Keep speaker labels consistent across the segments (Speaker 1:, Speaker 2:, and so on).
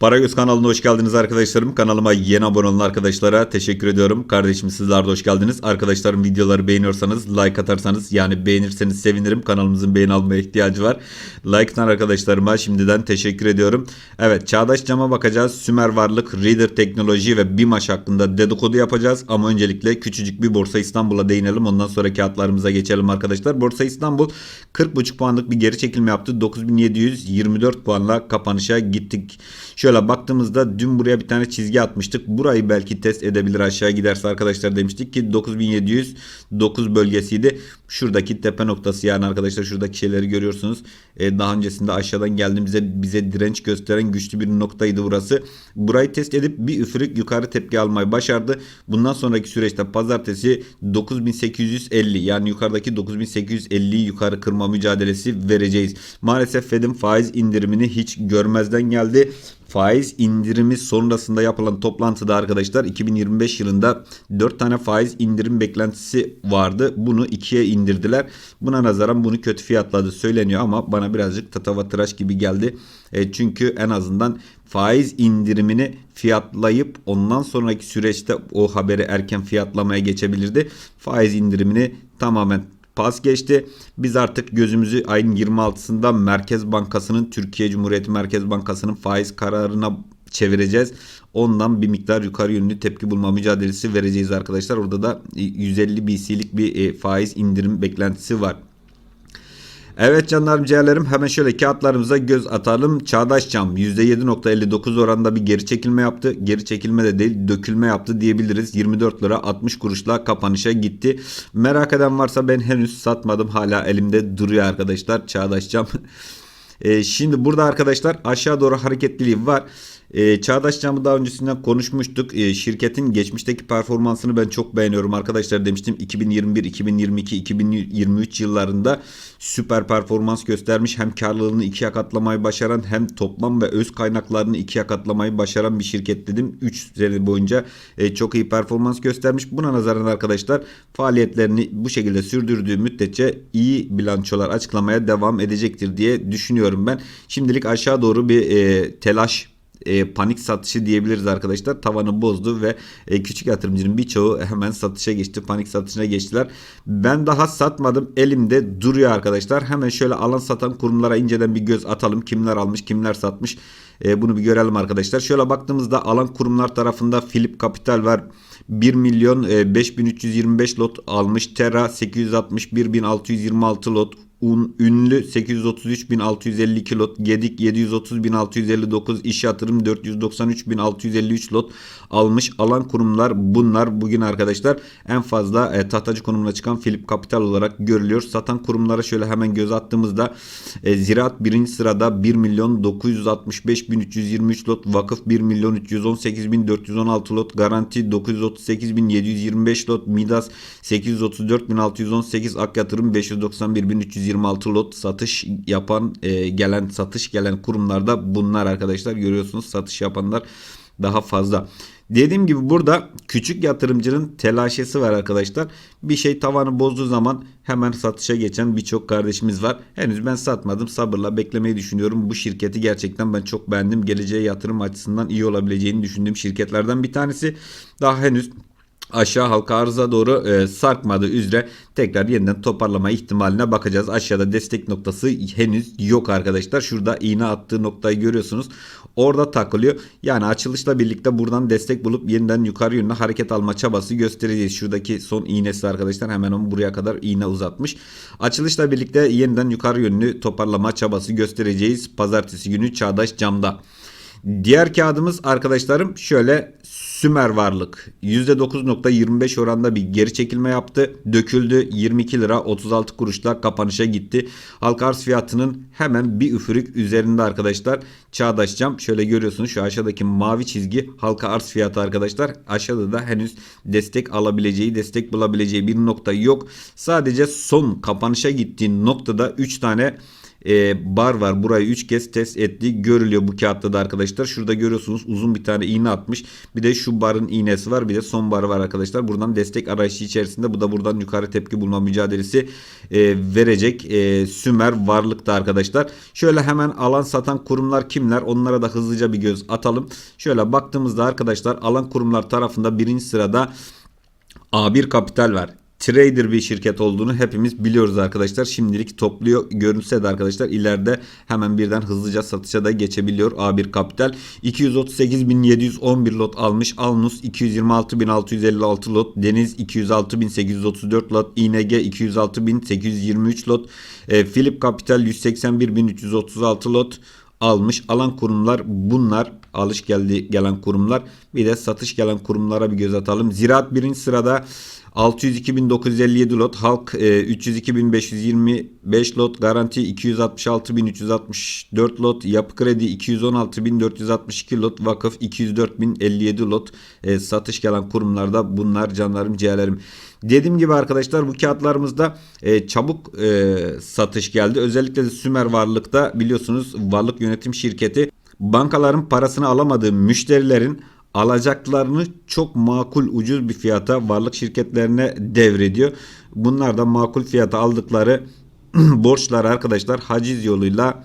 Speaker 1: Paragöz kanalına hoş geldiniz arkadaşlarım. Kanalıma yeni abone olan arkadaşlara teşekkür ediyorum. Kardeşim sizler de hoş geldiniz. Arkadaşlarım videoları beğeniyorsanız like atarsanız yani beğenirseniz sevinirim. Kanalımızın beğeni almaya ihtiyacı var. Like atan arkadaşlarıma şimdiden teşekkür ediyorum. Evet Çağdaş Cam'a bakacağız. Sümer Varlık, Reader Teknoloji ve BİMAŞ hakkında dedikodu yapacağız. Ama öncelikle küçücük bir Borsa İstanbul'a değinelim. Ondan sonra kağıtlarımıza geçelim arkadaşlar. Borsa İstanbul 40,5 puanlık bir geri çekilme yaptı. 9724 puanla kapanışa gittik. Şöyle baktığımızda dün buraya bir tane çizgi atmıştık. Burayı belki test edebilir aşağı giderse arkadaşlar demiştik ki 9709 bölgesiydi. Şuradaki tepe noktası yani arkadaşlar şuradaki şeyleri görüyorsunuz. Ee, daha öncesinde aşağıdan geldiğimizde bize direnç gösteren güçlü bir noktaydı burası. Burayı test edip bir üfürük yukarı tepki almayı başardı. Bundan sonraki süreçte pazartesi 9850 yani yukarıdaki 9850'yi yukarı kırma mücadelesi vereceğiz. Maalesef Fed'in faiz indirimini hiç görmezden geldi. Faiz indirimi sonrasında yapılan toplantıda arkadaşlar 2025 yılında 4 tane faiz indirim beklentisi vardı. Bunu 2'ye indirdiler. Buna nazaran bunu kötü fiyatladı söyleniyor ama bana birazcık tatavatıraş gibi geldi. E, çünkü en azından faiz indirimini fiyatlayıp ondan sonraki süreçte o haberi erken fiyatlamaya geçebilirdi. Faiz indirimini tamamen pas geçti. Biz artık gözümüzü ayın 26'sında Merkez Bankası'nın Türkiye Cumhuriyeti Merkez Bankası'nın faiz kararına çevireceğiz. Ondan bir miktar yukarı yönlü tepki bulma mücadelesi vereceğiz arkadaşlar. Orada da 150 BC'lik bir e, faiz indirim beklentisi var. Evet canlarım ciğerlerim hemen şöyle kağıtlarımıza göz atalım. Çağdaş Cam %7.59 oranında bir geri çekilme yaptı. Geri çekilme de değil dökülme yaptı diyebiliriz. 24 lira 60 kuruşla kapanışa gitti. Merak eden varsa ben henüz satmadım. Hala elimde duruyor arkadaşlar Çağdaş Cam. E, şimdi burada arkadaşlar aşağı doğru hareketliliği var. E, Çağdaş Cam'ı daha öncesinden konuşmuştuk. E, şirketin geçmişteki performansını ben çok beğeniyorum arkadaşlar demiştim. 2021, 2022, 2023 yıllarında süper performans göstermiş. Hem karlılığını ikiye katlamayı başaran hem toplam ve öz kaynaklarını ikiye katlamayı başaran bir şirket dedim. 3 sene boyunca e, çok iyi performans göstermiş. Buna nazaran arkadaşlar faaliyetlerini bu şekilde sürdürdüğü müddetçe iyi bilançolar açıklamaya devam edecektir diye düşünüyorum ben. Şimdilik aşağı doğru bir e, telaş e, panik satışı diyebiliriz arkadaşlar. Tavanı bozdu ve e, küçük yatırımcının birçoğu hemen satışa geçti. Panik satışına geçtiler. Ben daha satmadım. Elimde duruyor arkadaşlar. Hemen şöyle alan satan kurumlara inceden bir göz atalım. Kimler almış, kimler satmış. E, bunu bir görelim arkadaşlar. Şöyle baktığımızda alan kurumlar tarafında Philip Capital var. 1 milyon e, 5325 lot almış. Terra 861.626 lot. Un, ünlü 833.652 lot, Gedik 730.659, iş yatırım 493.653 lot almış. Alan kurumlar bunlar bugün arkadaşlar en fazla e, tahtacı konumuna çıkan Philip Capital olarak görülüyor. Satan kurumlara şöyle hemen göz attığımızda e, Ziraat birinci sırada 1 milyon 965.323 lot, Vakıf 1 milyon 318.416 lot, Garanti 938.725 lot, Midas 834.618, Ak Yatırım 591.300 26 lot satış yapan e, gelen satış gelen kurumlarda bunlar arkadaşlar görüyorsunuz satış yapanlar daha fazla. Dediğim gibi burada küçük yatırımcının telaşesi var arkadaşlar. Bir şey tavanı bozduğu zaman hemen satışa geçen birçok kardeşimiz var. Henüz ben satmadım. Sabırla beklemeyi düşünüyorum. Bu şirketi gerçekten ben çok beğendim. Geleceğe yatırım açısından iyi olabileceğini düşündüğüm şirketlerden bir tanesi. Daha henüz aşağı halka arıza doğru e, sarkmadığı üzere tekrar yeniden toparlama ihtimaline bakacağız. Aşağıda destek noktası henüz yok arkadaşlar. Şurada iğne attığı noktayı görüyorsunuz. Orada takılıyor. Yani açılışla birlikte buradan destek bulup yeniden yukarı yönlü hareket alma çabası göstereceğiz. Şuradaki son iğnesi arkadaşlar hemen onu buraya kadar iğne uzatmış. Açılışla birlikte yeniden yukarı yönlü toparlama çabası göstereceğiz. Pazartesi günü Çağdaş Cam'da. Diğer kağıdımız arkadaşlarım şöyle Sümer Varlık %9.25 oranda bir geri çekilme yaptı. Döküldü 22 lira 36 kuruşla kapanışa gitti. Halka arz fiyatının hemen bir üfürük üzerinde arkadaşlar. Çağdaş Cam şöyle görüyorsunuz şu aşağıdaki mavi çizgi halka arz fiyatı arkadaşlar. Aşağıda da henüz destek alabileceği destek bulabileceği bir nokta yok. Sadece son kapanışa gittiği noktada 3 tane e, bar var. Burayı 3 kez test etti. Görülüyor bu kağıtta da arkadaşlar. Şurada görüyorsunuz uzun bir tane iğne atmış. Bir de şu barın iğnesi var. Bir de son barı var arkadaşlar. Buradan destek arayışı içerisinde. Bu da buradan yukarı tepki bulma mücadelesi e, verecek. E, Sümer varlıkta arkadaşlar. Şöyle hemen alan satan kurumlar kimler? Onlara da hızlıca bir göz atalım. Şöyle baktığımızda arkadaşlar alan kurumlar tarafında birinci sırada A1 Kapital var. Trader bir şirket olduğunu hepimiz biliyoruz arkadaşlar. Şimdilik topluyor görünse de arkadaşlar ileride hemen birden hızlıca satışa da geçebiliyor A1 Kapital. 238.711 lot almış. Alnus 226.656 lot. Deniz 206.834 lot. ING 206.823 lot. E, Philip Capital 181.336 lot almış. Alan kurumlar bunlar. Alış geldi gelen kurumlar. Bir de satış gelen kurumlara bir göz atalım. Ziraat birinci sırada 602.957 lot, halk e, 302.525 lot, garanti 266.364 lot, yapı kredi 216.462 lot, vakıf 204.057 lot e, satış gelen kurumlarda bunlar canlarım ciğerlerim. Dediğim gibi arkadaşlar bu kağıtlarımızda e, çabuk e, satış geldi. Özellikle de Sümer Varlık'ta biliyorsunuz varlık yönetim şirketi bankaların parasını alamadığı müşterilerin alacaklarını çok makul ucuz bir fiyata varlık şirketlerine devrediyor. Bunlar da makul fiyata aldıkları borçları arkadaşlar haciz yoluyla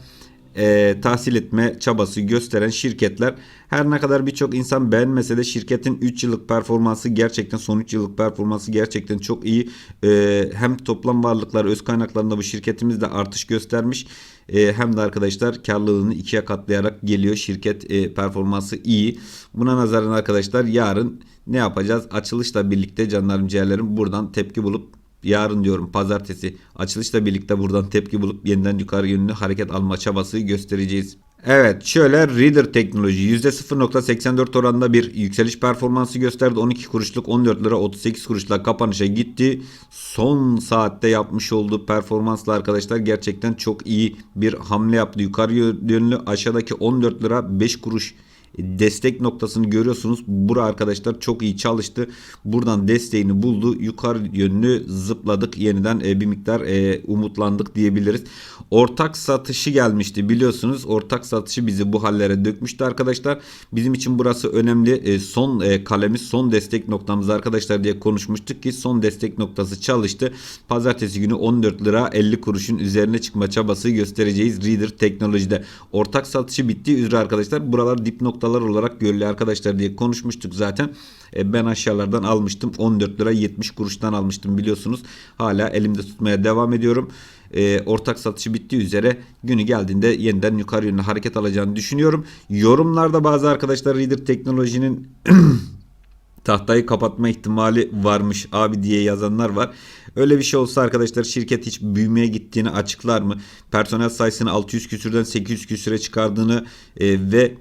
Speaker 1: e, tahsil etme çabası gösteren şirketler her ne kadar birçok insan beğenmese de şirketin 3 yıllık performansı gerçekten son 3 yıllık performansı gerçekten çok iyi. E, hem toplam varlıklar öz kaynaklarında bu şirketimiz de artış göstermiş. E, hem de arkadaşlar karlılığını ikiye katlayarak geliyor. Şirket e, performansı iyi. Buna nazaran arkadaşlar yarın ne yapacağız? Açılışla birlikte canlarım ciğerlerim buradan tepki bulup yarın diyorum pazartesi açılışla birlikte buradan tepki bulup yeniden yukarı yönlü hareket alma çabası göstereceğiz. Evet şöyle Reader teknoloji %0.84 oranında bir yükseliş performansı gösterdi. 12 kuruşluk 14 lira 38 kuruşla kapanışa gitti. Son saatte yapmış olduğu performansla arkadaşlar gerçekten çok iyi bir hamle yaptı. Yukarı yönlü aşağıdaki 14 lira 5 kuruş destek noktasını görüyorsunuz. Bura arkadaşlar çok iyi çalıştı. Buradan desteğini buldu. Yukarı yönlü zıpladık. Yeniden e, bir miktar e, umutlandık diyebiliriz. Ortak satışı gelmişti biliyorsunuz. Ortak satışı bizi bu hallere dökmüştü arkadaşlar. Bizim için burası önemli. E, son kalemiz son destek noktamız arkadaşlar diye konuşmuştuk ki son destek noktası çalıştı. Pazartesi günü 14 lira 50 kuruşun üzerine çıkma çabası göstereceğiz. Reader teknolojide. Ortak satışı bittiği üzere arkadaşlar. Buralar dip nokta noktalar olarak görülüyor arkadaşlar diye konuşmuştuk zaten. E, ben aşağılardan almıştım. 14 lira 70 kuruştan almıştım biliyorsunuz. Hala elimde tutmaya devam ediyorum. E, ortak satışı bittiği üzere günü geldiğinde yeniden yukarı yönlü hareket alacağını düşünüyorum. Yorumlarda bazı arkadaşlar Reader Teknoloji'nin tahtayı kapatma ihtimali varmış abi diye yazanlar var. Öyle bir şey olsa arkadaşlar şirket hiç büyümeye gittiğini açıklar mı? Personel sayısını 600 küsürden 800 küsüre çıkardığını e, ve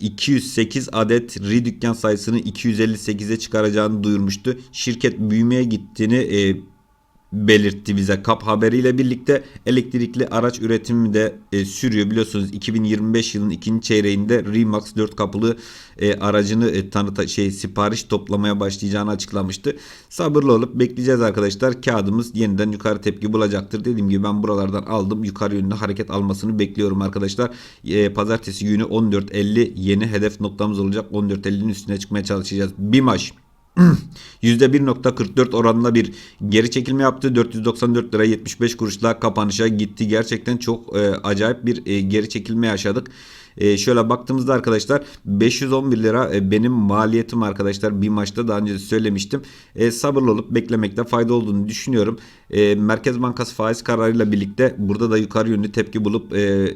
Speaker 1: 208 adet ri dükkan sayısını 258'e çıkaracağını duyurmuştu. Şirket büyümeye gittiğini e, belirtti bize kap haberiyle birlikte elektrikli araç üretimi de e, sürüyor. Biliyorsunuz 2025 yılının ikinci çeyreğinde Remax 4 kapılı e, aracını e, tanıta şey sipariş toplamaya başlayacağını açıklamıştı. Sabırlı olup bekleyeceğiz arkadaşlar. Kağıdımız yeniden yukarı tepki bulacaktır. Dediğim gibi ben buralardan aldım. Yukarı yönlü hareket almasını bekliyorum arkadaşlar. E, pazartesi günü 14.50 yeni hedef noktamız olacak. 14.50'nin üstüne çıkmaya çalışacağız. Bir maç %1.44 oranında bir geri çekilme yaptı. 494 lira 75 kuruşla kapanışa gitti. Gerçekten çok e, acayip bir e, geri çekilme yaşadık. E, şöyle baktığımızda arkadaşlar 511 lira e, benim maliyetim arkadaşlar bir maçta daha önce söylemiştim. E, sabırlı olup beklemekte fayda olduğunu düşünüyorum. E, Merkez Bankası faiz kararıyla birlikte burada da yukarı yönlü tepki bulup e,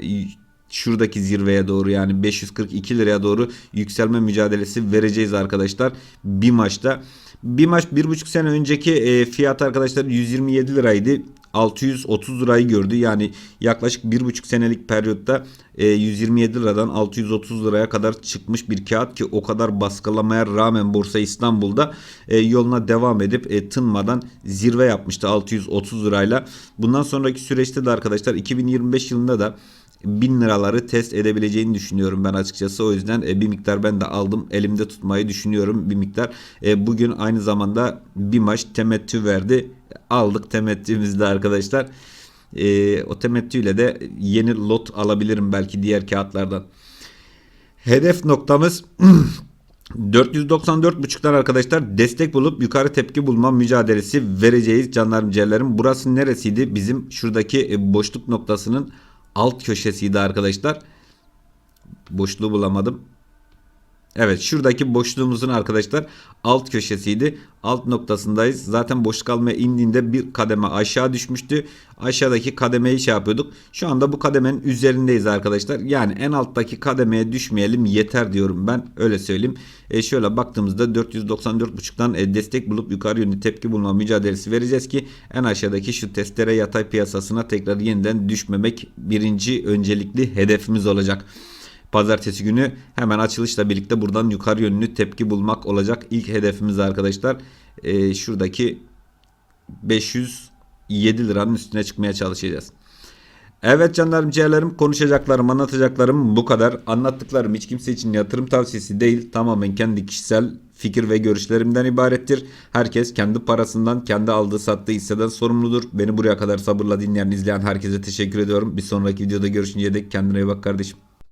Speaker 1: şuradaki zirveye doğru yani 542 liraya doğru yükselme mücadelesi vereceğiz arkadaşlar. Bir maçta. Bir maç bir buçuk sene önceki e, fiyat arkadaşlar 127 liraydı. 630 lirayı gördü. Yani yaklaşık bir buçuk senelik periyotta e, 127 liradan 630 liraya kadar çıkmış bir kağıt ki o kadar baskılamaya rağmen Borsa İstanbul'da e, yoluna devam edip e, tınmadan zirve yapmıştı 630 lirayla. Bundan sonraki süreçte de arkadaşlar 2025 yılında da 1000 liraları test edebileceğini düşünüyorum ben açıkçası. O yüzden e, bir miktar ben de aldım. Elimde tutmayı düşünüyorum bir miktar. E, bugün aynı zamanda bir maç temettü verdi. Aldık temettümüzde arkadaşlar. E, o temettüyle de yeni lot alabilirim belki diğer kağıtlardan. Hedef noktamız 494.5'tan arkadaşlar destek bulup yukarı tepki bulma mücadelesi vereceğiz canlarım ciğerlerim. Burası neresiydi? Bizim şuradaki boşluk noktasının alt köşesiydi arkadaşlar. Boşluğu bulamadım. Evet şuradaki boşluğumuzun arkadaşlar alt köşesiydi. Alt noktasındayız. Zaten boşluk almaya indiğinde bir kademe aşağı düşmüştü. Aşağıdaki kademeyi şey yapıyorduk. Şu anda bu kademenin üzerindeyiz arkadaşlar. Yani en alttaki kademeye düşmeyelim yeter diyorum ben. Öyle söyleyeyim. E şöyle baktığımızda 494.5'tan e, destek bulup yukarı yönlü tepki bulma mücadelesi vereceğiz ki en aşağıdaki şu testere yatay piyasasına tekrar yeniden düşmemek birinci öncelikli hedefimiz olacak. Pazartesi günü hemen açılışla birlikte buradan yukarı yönlü tepki bulmak olacak. İlk hedefimiz arkadaşlar e, şuradaki 507 liranın üstüne çıkmaya çalışacağız. Evet canlarım ciğerlerim konuşacaklarım anlatacaklarım bu kadar. Anlattıklarım hiç kimse için yatırım tavsiyesi değil. Tamamen kendi kişisel fikir ve görüşlerimden ibarettir. Herkes kendi parasından kendi aldığı sattığı hisseden sorumludur. Beni buraya kadar sabırla dinleyen izleyen herkese teşekkür ediyorum. Bir sonraki videoda görüşünceye dek kendine iyi bak kardeşim.